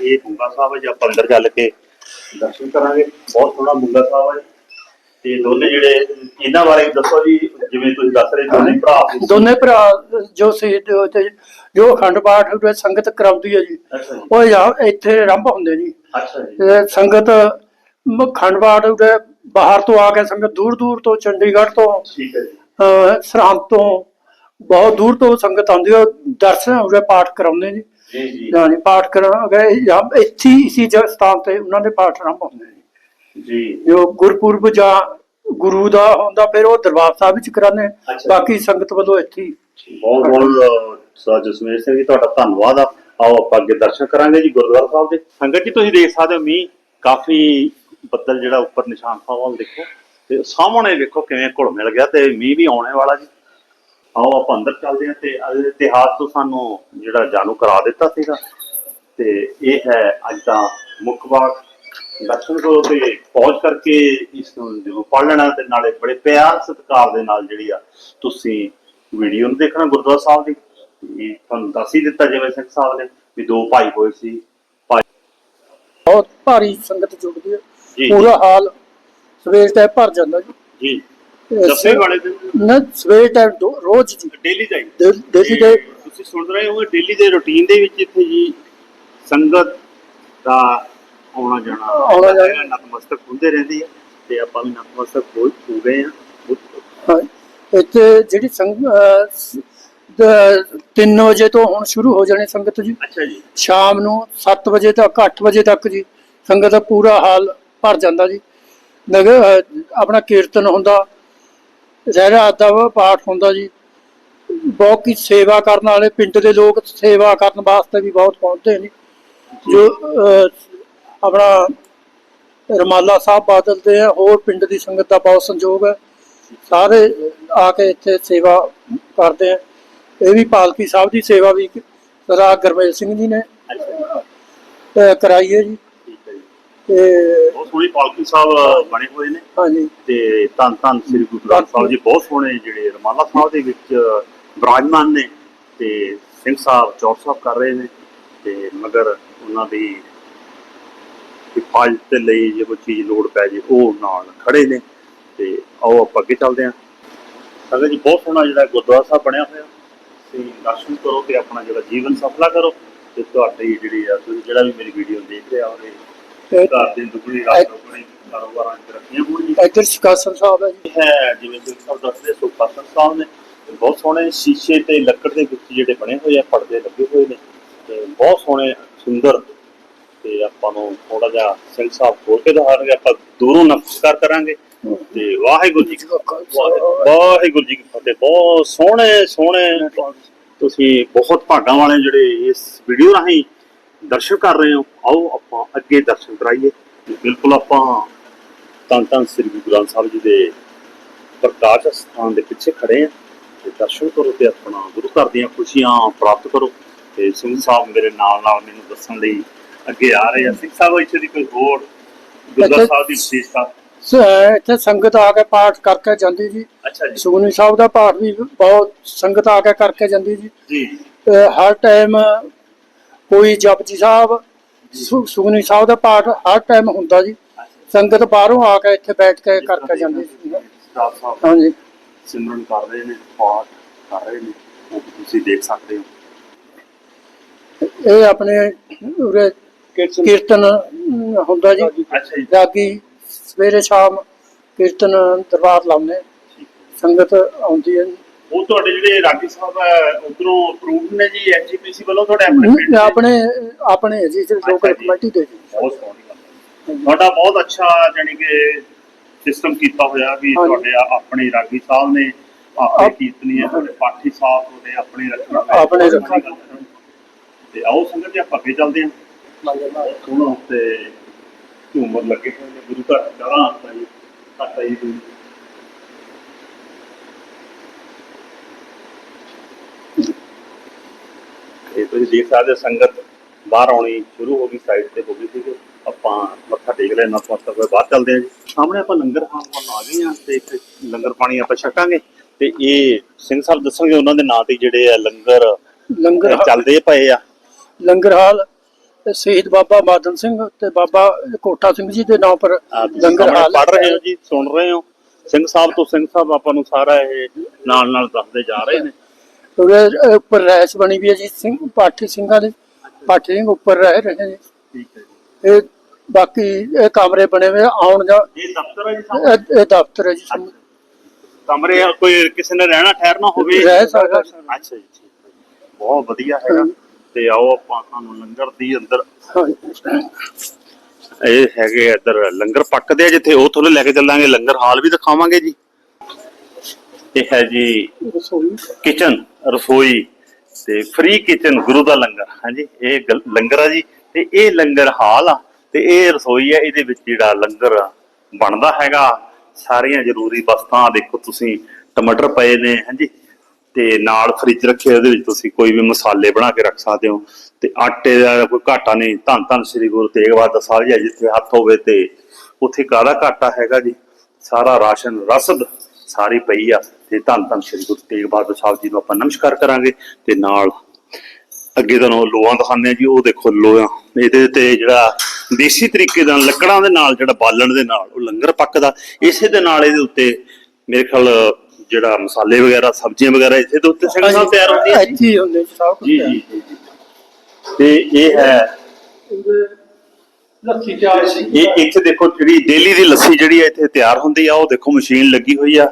ਇਹ ਬੁੰਗਾ ਸਾਹਿਬ ਜੀ ਆਪਾਂ ਅੰਦਰ ਚੱਲ ਕੇ ਦਰਸ਼ਨ ਕਰਾਂਗੇ। ਬਹੁਤ ਸੋਹਣਾ ਬੁੰਗਾ ਸਾਹਿਬ ਹੈ ਤੇ ਦੋਨੇ ਜਿਹੜੇ ਇਹਨਾਂ ਬਾਰੇ ਦੱਸੋ ਜੀ ਜਿਵੇਂ ਤੁਸੀਂ ਦੱਸ ਰਹੇ ਦੋਨੇ ਭਰਾ। ਦੋਨੇ ਭਰਾ ਜੋ ਸ਼ਹੀਦ ਹੋਏ ਤੇ ਜੋ ਅਖੰਡ ਪਾਠ ਸੰਗਤ ਕਰਾਉਂਦੀ ਹੈ ਜੀ ਉਹ ਜਾਂ ਇੱਥੇ ਆਰੰਭ ਹੁੰਦੇ ਜੀ। ਅੱਛਾ ਜੀ। ਤੇ ਸੰਗਤ ਅਖੰਡ ਪਾਠ ਉਰੇ ਬਾਹਰ ਤੋਂ ਆ ਕੇ ਸੰਗਤ ਦੂਰ ਦੂਰ ਤੋਂ ਚੰਡੀਗੜ੍ਹ ਤੋਂ ਠੀਕ ਹੈ ਜੀ। ਅਹ ਸਰਹੰਦ ਤੋਂ ਬਹੁਤ ਦੂਰ ਤੋਂ ਸੰਗਤ ਆਉਂਦੀ ਹੈ ਦਰਸ਼ਨ ਹੋ ਗਏ ਪਾਠ ਕਰਾਉਂਦੇ ਜੀ ਜੀ ਜੀ। ਯਾਨੀ ਪਾਠ ਕਰਾ ਗਏ ਜਾਂ ਇੱਥੇ ਇਸੀ ਜਗ੍ਹਾ ਸਥਾਨ ਤੇ ਉਹਨਾਂ ਦੇ ਪਾਠ ਆਰੰਭ ਹੁੰਦੇ ਨੇ। ਜੀ। ਜੋ ਗੁਰਪੁਰਬ ਜਾਂ ਗੁਰੂ ਦਾ ਹੁੰਦਾ ਫਿਰ ਉਹ ਦਰਬਾਰ ਸਾਹਿਬ ਵਿੱਚ ਕਰਾਉਂਦੇ। ਬਾਕੀ ਸੰਗਤ ਵੱਲੋਂ ਇੱਥੇ ਬਹੁਤ ਬਹੁਤ ਸਰ ਜਸਮੀਰ ਸਿੰਘ ਜੀ ਤੁਹਾਡਾ ਧੰਨਵਾਦ ਆ। ਆਓ ਆਪਾਂ ਅੱਗੇ ਦਰਸ਼ਨ ਕਰਾਂਗੇ ਜੀ ਗੁਰਦੁਆਰਾ ਸਾਹਿਬ ਦੇ। ਸੰਗਤ ਜੀ ਤੁਸੀਂ ਦੇਖ ਸਕਦੇ ਹੋ ਮੀਂਹ ਕਾਫੀ ਬੱਦਲ ਜਿਹੜਾ ਉੱਪਰ ਨਿਸ਼ਾਨ ਸਾਹਿਬ ਵੱਲ ਦੇਖੋ। ਤੇ ਸਾਹਮਣੇ ਵੇਖੋ ਕਿਵੇਂ ਘੁਲ ਮਿਲ ਗਿਆ ਤੇ ਮੀਂਹ ਵੀ ਆਉਣੇ ਵਾਲਾ ਜੀ। ਆਓ ਆਪਾਂ ਅੰਦਰ ਚੱਲਦੇ ਹਾਂ ਤੇ ਇਹਦੇ ਇਤਿਹਾਸ ਤੋਂ ਸਾਨੂੰ ਜਿਹੜਾ ਜਾਣੂ ਕਰਾ ਦਿੱਤਾ ਸੀਗਾ। ਤੇ ਇਹ ਹੈ ਅੱਜ ਦਾ ਮੁੱਖ ਬਾਗ ਦਰਸ਼ਨ ਕਰੋ ਤੇ ਪਹੁੰਚ ਕਰਕੇ ਇਸ ਨੂੰ ਜਦੋਂ ਪੜ੍ਹ ਲੈਣਾ ਤੇ ਨਾਲੇ ਬੜੇ ਪਿਆਰ ਸਤਿਕਾਰ ਦੇ ਨਾਲ ਜਿਹੜੀ ਆ ਤੁਸੀਂ ਵੀਡੀਓ ਨੂੰ ਦੇਖਣਾ ਗੁਰਦੁਆਰਾ ਸਾਹਿਬ ਦੀ। ਇਹ ਤੁਹਾਨੂੰ ਦੱਸ ਹੀ ਦਿੱਤਾ ਜਿਵੇਂ ਸਿੰਘ ਸਾਹਿਬ ਨੇ ਵੀ ਦੋ ਭਾਈ ਹੋਏ ਸੀ। ਭਾਈ ਬਹੁਤ ਭਾਰੀ ਸੰਗਤ ਜੁੜਦੀ ਹੈ। ਪੂਰਾ ਹਾਲ ਸਵੇਰ ਟਾਈਮ ਭਰ ਜਾਂਦਾ ਜੀ। ਜੀ। ਦਸਵੇਂ ਵਾਲੇ ਦਿਨ। ਨਾ ਸਵੇਰ ਟਾਈਮ ਰੋਜ਼ ਜੀ। ਡੇਲੀ ਦਾ ਡੇਲੀ ਦੇ ਤੁਸੀਂ ਸੁਣ ਰਹੇ ਹੋ ਡੇਲੀ ਦੇ ਰੁਟੀਨ ਦੇ ਵਿੱਚ ਇੱਥੇ ਜੀ ਸੰਗਤ ਦਾ ਆਉਣਾ ਜਾਣਾ। ਆਉਣਾ ਜਾਣਾ। ਨਤਮਸਤਕ ਹੁੰਦੇ ਰਹਿੰਦੀ ਹੈ ਤੇ ਆਪਾਂ ਵੀ ਨਤਮਸਤਕ ਹੋ ਹੋ ਗਏ ਆ। ਹਾਂ, ਇੱਥੇ ਜਿਹੜੀ ਸੰਗ 3 ਵਜੇ ਤੋਂ ਹੁਣ ਸ਼ੁਰੂ ਹੋ ਜਾਣੀ ਸੰਗਤ ਜੀ। ਅੱਛਾ ਜੀ। ਸ਼ਾਮ ਨੂੰ 7 ਵਜੇ ਤੱਕ 8 ਵਜੇ ਤੱਕ ਜੀ ਸੰਗਤ ਦਾ ਪੂਰਾ ਹਾਲ ਭਰ ਜਾਂਦਾ ਜੀ। ਆਪਣਾ ਕੀਰਤਨ ਹੁੰਦਾ ਰਹਿਰਾ ਦਾ ਪਾਠ ਹੁੰਦਾ ਜੀ। ਬਹੁਤ ਕੀ ਸੇਵਾ ਕਰਨ ਵਾਲੇ, ਪਿੰਡ ਦੇ ਲੋਕ ਸੇਵਾ ਕਰਨ ਵਾਸਤੇ ਵੀ ਬਹੁਤ ਪਹੁੰਚਦੇ ਨੇ। ਜੋ ਆਪਣਾ ਰਮਾਲਾ ਸਾਹਿਬ ਬਾਦਲ ਆ, ਹੋਰ ਪਿੰਡ ਦੀ ਸੰਗਤ ਦਾ ਬਹੁਤ ਸੰਯੋਗ ਹੈ। ਸਾਰੇ ਆ ਕੇ ਇੱਥੇ ਸੇਵਾ ਕਰਦੇ ਆ। ਇਹ ਵੀ ਪਾਲਕੀ ਸਾਹਿਬ ਦੀ ਸੇਵਾ ਵੀ ਸਰਦਾਰ ਗੁਰਮੇਲ ਸਿੰਘ ਜੀ ਨੇ ਕਰਾਈ ਹੈ ਜੀ। ਤੇ ਬਹੁਤ ਸੋਹਣੀ ਪਾਲਕੀ ਸਾਹਿਬ ਬਣੇ ਹੋਏ ਨੇ। ਹਾਂਜੀ। ਤੇ ਧੰਨ ਧੰਨ ਸ੍ਰੀ ਗੁਰੂ ਗ੍ਰੰਥ ਸਾਹਿਬ ਜੀ ਬਹੁਤ ਸੋਹਣੇ ਜਿਹੜੇ ਰਮਾਲਾ ਸਾਹਿਬ ਦੇ ਵਿੱਚ ਬਿਰਾਜਮਾਨ ਨੇ ਤੇ ਸਿੰਘ ਸਾਹਿਬ ਚੌਰ ਸਾਹਿਬ ਕਰ ਰਹੇ ਨੇ ਤੇ ਮਗਰ ਉਹਨਾਂ ਦੀ ਹਿਫਾਜ਼ਤ ਲਈ ਜੇ ਕੋਈ ਚੀਜ਼ ਲੋੜ ਪੈ ਜੇ ਉਹ ਨਾਲ ਖੜੇ ਨੇ ਤੇ ਆਓ ਆਪਾਂ ਅੱਗੇ ਚੱਲਦੇ ਹਾਂ। ਸੰਗਤ ਜੀ ਬਹੁਤ ਸੋਹਣਾ ਜਿਹੜਾ ਗੁਰਦੁਆਰਾ ਸਾਹਿਬ ਬਣਿਆ ਹੋਇਆ। ਤੇ ਦਰਸ਼ਨ ਕਰੋ ਤੇ ਆਪਣਾ ਜਿਹੜਾ ਜੀਵਨ ਸਫਲਾ ਕਰੋ ਤੇ ਤੁਹਾਡੀ ਜਿਹੜੀ ਆ ਤੁਸੀਂ ਜਿਹੜਾ ਵੀ ਮੇਰੀ ਵੀਡੀਓ ਦੇਖ ਰਿਹਾ ਤੇ ਘਰ ਦੇ ਦੁਗਣੀ ਰਾਤ ਦੁਗਣੀ ਕਾਰੋਬਾਰਾਂ ਚ ਰੱਖੀਆਂ ਹੋਣਗੀਆਂ। ਇੱਧਰ ਸ਼ਿਕਾਸਨ ਸਾਹਿਬ ਹੈ ਜੀ। ਹੈ ਜਿਵੇਂ ਤੁਸੀਂ ਸਭ ਦੱਸਦੇ ਸੁਖਾਸਨ ਸਾਹਿਬ ਨੇ ਤੇ ਬਹੁਤ ਸੋਹਣੇ ਸ਼ੀਸ਼ੇ ਤੇ ਲੱਕੜ ਦੇ ਵਿੱਚ ਜਿਹੜੇ ਬਣੇ ਹੋਏ ਆ ਪਰਦੇ ਲੱਗੇ ਹੋਏ ਨੇ ਤੇ ਬਹੁਤ ਸੋਹਣੇ ਸੁੰਦਰ ਤੇ ਆਪਾਂ ਨੂੰ ਥੋੜਾ ਜਿਹਾ ਸਿੰਘ ਸਾਹਿਬ ਖੋਲ ਕੇ ਦਿਖਾਣਗੇ ਆਪਾਂ ਦੂਰੋਂ ਨਮਸਕਾਰ ਕਰਾਂਗੇ ਤੇ ਵਾਹਿਗੁਰੂ ਜੀ ਵਾਹਿਗੁਰੂ ਜੀ ਕੀ ਫਤਿਹ। ਬਹੁਤ ਸੋਹਣੇ ਸੋਹਣੇ। ਤੁਸੀਂ ਬਹੁਤ ਭਾਗਾਂ ਵਾਲੇ ਜਿਹੜੇ ਇਸ ਵੀਡੀਓ ਰਾਹੀਂ ਦਰਸ਼ਨ ਕਰ ਰਹੇ ਹੋ। ਆਓ ਆਪਾਂ ਅੱਗੇ ਦਰਸ਼ਨ ਕਰਾਈਏ। ਤੇ ਬਿਲਕੁਲ ਆਪਾਂ ਧੰਨ ਧੰਨ ਸ੍ਰੀ ਗੁਰੂ ਗ੍ਰੰਥ ਸਾਹਿਬ ਜੀ ਦੇ ਪ੍ਰਕਾਸ਼ ਸਥਾਨ ਦੇ ਪਿੱਛੇ ਖੜੇ ਆ ਤੇ ਦਰਸ਼ਨ ਕਰੋ ਤੇ ਆਪਣਾ ਗੁਰੂ ਘਰ ਦੀਆਂ ਖੁਸ਼ੀਆਂ ਪ੍ਰਾਪਤ ਕਰੋ। ਤੇ ਸਿੰਘ ਸਾਹਿਬ ਮੇਰੇ ਨਾਲ ਨਾਲ ਮੈਨੂੰ ਦੱਸਣ ਲਈ ਅੱਗੇ ਆ ਰਹੇ ਆ। ਸਿੰਘ ਸਾਹਿਬ ਇੱਥੇ ਦੀ ਕੋਈ ਹੋਰ ਗੁਰਦੁਆਰਾ ਸਾਹਿਬ ਦੀ ਵਿਸ਼ੇਸ਼ਤਾ? ਸ- ਇੱਥੇ ਸੰਗਤ ਆ ਕੇ ਪਾਠ ਕਰਕੇ ਜਾਂਦੀ ਜੀ। ਅੱਛਾ ਜੀ। ਸੁਖਨੀ ਸਾਹਿਬ ਦਾ ਪਾਠ ਵੀ ਬਹੁਤ ਸੰਗਤ ਆ ਕੇ ਕਰਕੇ ਜਾਂਦੀ ਜੀ। ਜੀ। ਤੇ ਹਰ ਟਾਈਮ ਕੋਈ ਜਪਜੀ ਸਾਹਿਬ ਸੁਖਨੀ ਸਾਹਿਬ ਦਾ ਪਾਠ ਹਰ ਟਾਈਮ ਹੁੰਦਾ ਜੀ। ਸੰਗਤ ਬਾਹਰੋਂ ਆ ਕੇ ਇੱਥੇ ਬੈਠ ਕੇ ਕਰਕੇ ਜਾਂਦੀ ਸੀ। ਹਾਂਜੀ। ਸਿਮਰਨ ਕਰ ਰਹੇ ਨੇ ਪਾਠ ਕਰ ਰਹੇ ਨੇ ਉਹ ਤੁਸੀਂ ਦੇਖ ਸਕਦੇ ਹੋ। ਇਹ ਆਪਣੇ ਉਰੇ ਕੀਰਤਨ। ਹੁੰਦਾ ਜੀ। ਅੱਛਾ ਜੀ। ਰਾਗੀ ਸਵੇਰੇ ਸ਼ਾਮ ਕੀਰਤਨ ਦਰਬਾਰ ਲਾਉਂਦੇ। ਸੰਗਤ ਆਉਂਦੀ ਹੈ। ਉਹ ਤੁਹਾਡੇ ਜਿਹੜੇ ਰਾਗੀ ਸਾਹਿਬ ਹੈ ਉਧਰੋਂ ਅਪਰੂਵਡ ਨੇ ਜੀ ਐਚਜੀਪੀਸੀ ਵੱਲੋਂ ਤੁਹਾਡੇ ਦੇ? ਆਪਣੇ ਆਪਣੇ ਜੀ ਲੋਕਲ। ਕਮੇਟੀ ਦੇ ਜੀ ਬਹੁਤ ਸੋਹਣੀ ਗੱਲ ਹੈ। ਤੁਹਾਡਾ ਬਹੁਤ ਅੱਛਾ ਜਾਨੀ ਕਿ ਸਿਸਟਮ ਕੀਤਾ ਹੋਇਆ ਵੀ। ਤੁਹਾਡੇ ਆਪਣੇ ਰਾਗੀ ਸਾਹਿਬ ਨੇ ਆਪ- ਕੀਰਤਨੀਏ ਤੁਹਾਡੇ ਪਾਠੀ ਸਾਹਿਬ ਤੁਹਾਡੇ ਆਪਣੇ ਰੱਖਣਾ ਆਪਣੇ ਰੱਖਣਾ। ਹੈ। ਤੇ ਆਓ ਸੰਗਤ ਜੀ ਆਪਾਂ ਅੱਗੇ ਚੱਲਦੇ ਹਾਂ ਸੋਹਣਾ ਤੇ ਝੂਮਰ ਲੱਗੇ ਹੋਏ ਨੇ ਗੁਰੂ ਘਰ ਜਗ੍ਹਾ ਆਤਾ ਜੀ ਆਤਾ ਜੀ ਇਹ ਤੁਸੀਂ ਦੇਖ ਸਕਦੇ ਸੰਗਤ ਬਾਹਰ ਆਉਣੀ ਸ਼ੁਰੂ ਹੋ ਗਈ ਸਾਈਡ ਤੇ ਹੋ ਗਈ ਸੀ ਆਪਾਂ ਮੱਥਾ ਟੇਕ ਲਿਆ ਨਤਮਸਤਕ ਹੋਏ ਬਾਹਰ ਚੱਲਦੇ ਹਾਂ ਜੀ। ਸਾਹਮਣੇ ਆਪਾਂ ਲੰਗਰ ਖਾਣ ਵੱਲ ਆ ਗਏ ਹਾਂ ਤੇ ਇੱਥੇ ਲੰਗਰ ਪਾਣੀ ਆਪਾਂ ਛਕਾਂਗੇ ਤੇ ਇਹ ਸਿੰਘ ਸਾਹਿਬ ਦੱਸਣਗੇ ਉਹਨਾਂ ਦੇ ਨਾਂ ਤੇ ਜਿਹੜੇ ਆ ਲੰਗਰ ਲੰਗਰ ਚੱਲਦੇ ਪਏ ਆ। ਲੰਗਰ ਹਾਲ ਤੇ ਸ਼ਹੀਦ ਬਾਬਾ ਮਾਦਨ ਸਿੰਘ ਤੇ ਬਾਬਾ ਕੋਠਾ ਸਿੰਘ ਜੀ ਦੇ ਨਾਮ ਪਰ ਲੰਗਰ ਹਾਲ ਪੜ ਰਹੇ ਹੋ। ਜੀ ਸੁਣ ਰਹੇ ਹੋ। ਸਿੰਘ ਸਾਹਿਬ ਤੋਂ ਸਿੰਘ ਸਾਹਿਬ ਆਪਾਂ ਨੂੰ ਸਾਰਾ ਇਹ ਨਾਲ ਨਾਲ ਦੱਸਦੇ ਜਾ ਰਹੇ ਨੇ। ਉਹਦੇ ਉੱਪਰ ਰਹਿਸ਼ ਬਣੀ ਵੀ ਹੈ ਜੀ ਸਿੰਘ ਪਾਠੀ ਸਿੰਘਾਂ ਦੇ ਪਾਠੀ ਸਿੰਘ ਉੱਪਰ ਰਹਿ ਰਹੇ ਨੇ ਠੀਕ ਹੈ ਜੀ। ਇਹ ਬਾਕੀ ਇਹ ਕਮਰੇ ਬਣੇ ਹੋਏ ਆ, ਆਉਣ ਜਾ ਇਹ ਦਫ਼ਤਰ ਹੈ ਜੀ ਇਹ ਇਹ ਦਫ਼ਤਰ ਹੈ ਜੀ ਸਾਹਮਣੇ। ਕਮਰੇ ਆ, ਕੋਈ ਕਿਸੇ ਨੇ ਰਹਿਣਾ ਠਹਿਰਨਾ ਹੋਵੇ? ਰਹਿ ਸਕਦਾ। ਅੱਛਾ ਜੀ ਠੀਕ ਹੈ। ਬਹੁਤ ਵਧੀਆ ਹੈਗਾ। ਤੇ ਆਓ ਆਪਾਂ ਤੁਹਾਨੂੰ ਲੰਗਰ ਦੀ ਅੰਦਰ। ਹਾਂਜੀ। ਇਹ ਹੈਗੇ ਇੱਧਰ ਲੰਗਰ ਪੱਕਦੇ ਆ ਜਿੱਥੇ ਉਹ ਤੁਹਾਨੂੰ ਲੈ ਕੇ ਚੱਲਾਂਗੇ। ਲੰਗਰ ਹਾਲ ਵੀ ਦਿਖਾਵਾਂਗੇ ਜੀ। ਇਹ ਹੈ ਜੀ ਰਸੋਈ। ਕਿਚਨ ਰਸੋਈ ਤੇ ਫ੍ਰੀ ਕਿਚਨ ਗੁਰੂ ਦਾ ਲੰਗਰ। ਹਾਂਜੀ ਇਹ ਲੰਗਰ ਆ ਜੀ ਤੇ ਇਹ ਲੰਗਰ ਹਾਲ ਆ ਤੇ ਇਹ ਰਸੋਈ ਆ ਇਹਦੇ ਵਿੱਚ ਜਿਹੜਾ ਲੰਗਰ ਬਣਦਾ ਹੈਗਾ ਸਾਰੀਆਂ ਜ਼ਰੂਰੀ ਵਸਤਾਂ ਦੇਖੋ ਤੁਸੀਂ ਟਮਾਟਰ ਪਏ ਨੇ ਹਾਂਜੀ ਤੇ ਨਾਲ ਫ੍ਰਿਜ ਰੱਖੇ ਉਹਦੇ ਵਿੱਚ ਤੁਸੀਂ ਕੋਈ ਵੀ ਮਸਾਲੇ ਬਣਾ ਕੇ ਰੱਖ ਸਕਦੇ ਹੋ ਤੇ ਆਟੇ ਦਾ ਕੋਈ ਘਾਟਾ ਨਹੀਂ ਧੰਨ ਧੰਨ ਸ੍ਰੀ ਗੁਰੂ ਤੇਗ ਬਹਾਦਰ ਸਾਹਿਬ ਜੀ ਜਿੱਥੇ ਹੱਥ ਹੋਵੇ ਤੇ ਉੱਥੇ ਕਾਹਦਾ ਘਾਟਾ ਹੈਗਾ ਜੀ? ਸਾਰਾ ਰਾਸ਼ਨ ਰਸਦ ਸਾਰੀ ਪਈ ਆ। ਤੇ ਧੰਨ ਧੰਨ ਸ੍ਰੀ ਗੁਰੂ ਤੇਗ ਬਹਾਦਰ ਸਾਹਿਬ ਜੀ ਨੂੰ ਆਪਾਂ ਨਮਸਕਾਰ ਕਰਾਂਗੇ ਤੇ ਨਾਲ ਅੱਗੇ ਤੁਹਾਨੂੰ ਲੋਹਾਂ ਦਿਖਾਉਂਦੇ ਆ ਜੀ ਉਹ ਦੇਖੋ ਲੋਹਾਂ। ਇਹਦੇ ਤੇ ਜਿਹੜਾ ਦੇਸੀ ਤਰੀਕੇ ਨਾਲ ਲੱਕੜਾਂ ਦੇ ਨਾਲ ਜਿਹੜਾ ਬਾਲਣ ਦੇ ਨਾਲ ਉਹ ਲੰਗਰ ਪੱਕਦਾ ਇਸੇ ਦੇ ਨਾਲ ਇਹਦੇ ਉੱਤੇ ਮੇਰੇ ਖਿਆਲ ਜਿਹੜਾ ਮਸਾਲੇ ਵਗੈਰਾ ਸਬਜ਼ੀਆਂ ਵਗੈਰਾ ਇਸੇ ਦੇ ਉੱਤੇ ਸਿੰਘ ਸਾਹਿਬ ਤਿਆਰ ਜੀ ਇੱਥੇ ਹੀ ਹੁੰਦੇ ਜੀ ਸਭ ਕੁਛ ਜੀ ਜੀ ਜੀ ਜੀ। ਤੇ ਇਹ ਹੈ ਲੱਸੀ ਤਿਆਰ ਸੀ। ਇਹ ਇੱਥੇ ਦੇਖੋ ਜਿਹੜੀ ਡੇਲੀ ਦੀ ਲੱਸੀ ਜਿਹੜੀ ਹੈ ਇੱਥੇ ਤਿਆਰ ਹੁੰਦੀ ਆ ਉਹ ਦੇਖੋ ਮਸ਼ੀਨ ਲੱਗੀ ਹੋਈ ਆ।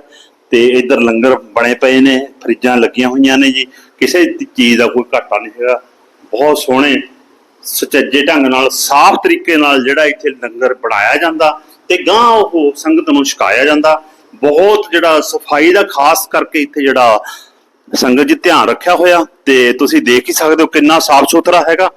ਤੇ ਇੱਧਰ ਲੰਗਰ ਬਣੇ ਪਏ ਨੇ, ਫਰਿੱਜਾਂ ਲੱਗੀਆਂ ਹੋਈਆਂ ਨੇ ਜੀ। ਕਿਸੇ ਚੀਜ਼ ਦਾ ਕੋਈ ਘਾਟਾ ਨਹੀਂ ਹੈਗਾ। ਬਹੁਤ ਸੋਹਣੇ, ਸੁਚੱਜੇ ਢੰਗ ਨਾਲ, ਸਾਫ਼ ਤਰੀਕੇ ਨਾਲ ਜਿਹੜਾ ਇੱਥੇ ਲੰਗਰ ਬਣਾਇਆ ਜਾਂਦਾ ਤੇ ਗਾਂ ਉਹ ਸੰਗਤ ਨੂੰ ਛਕਾਇਆ ਜਾਂਦਾ। ਬਹੁਤ ਜਿਹੜਾ ਸਫ਼ਾਈ ਦਾ ਖਾਸ ਕਰਕੇ ਇੱਥੇ ਜਿਹੜਾ ਸੰਗਤ ਜੀ ਧਿਆਨ ਰੱਖਿਆ ਹੋਇਆ ਤੇ ਤੁਸੀਂ ਦੇਖ ਹੀ ਸਕਦੇ ਹੋ ਕਿੰਨਾ ਸਾਫ਼ ਸੁਥਰਾ ਹੈਗਾ